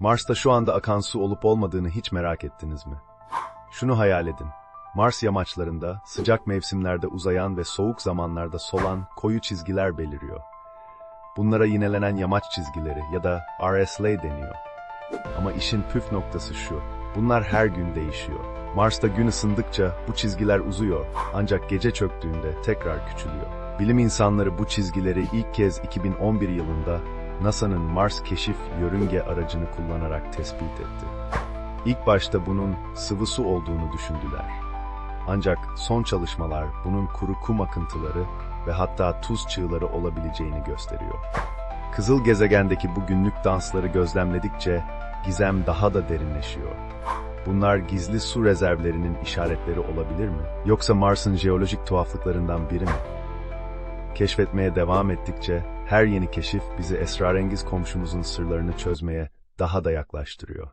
Mars'ta şu anda akan su olup olmadığını hiç merak ettiniz mi? Şunu hayal edin. Mars yamaçlarında sıcak mevsimlerde uzayan ve soğuk zamanlarda solan koyu çizgiler beliriyor. Bunlara yinelenen yamaç çizgileri ya da RSL deniyor. Ama işin püf noktası şu. Bunlar her gün değişiyor. Mars'ta gün ısındıkça bu çizgiler uzuyor ancak gece çöktüğünde tekrar küçülüyor. Bilim insanları bu çizgileri ilk kez 2011 yılında NASA'nın Mars Keşif Yörünge aracını kullanarak tespit etti. İlk başta bunun sıvı su olduğunu düşündüler. Ancak son çalışmalar bunun kuru kum akıntıları ve hatta tuz çığları olabileceğini gösteriyor. Kızıl gezegendeki bu günlük dansları gözlemledikçe gizem daha da derinleşiyor. Bunlar gizli su rezervlerinin işaretleri olabilir mi? Yoksa Mars'ın jeolojik tuhaflıklarından biri mi? Keşfetmeye devam ettikçe her yeni keşif bizi esrarengiz komşumuzun sırlarını çözmeye daha da yaklaştırıyor.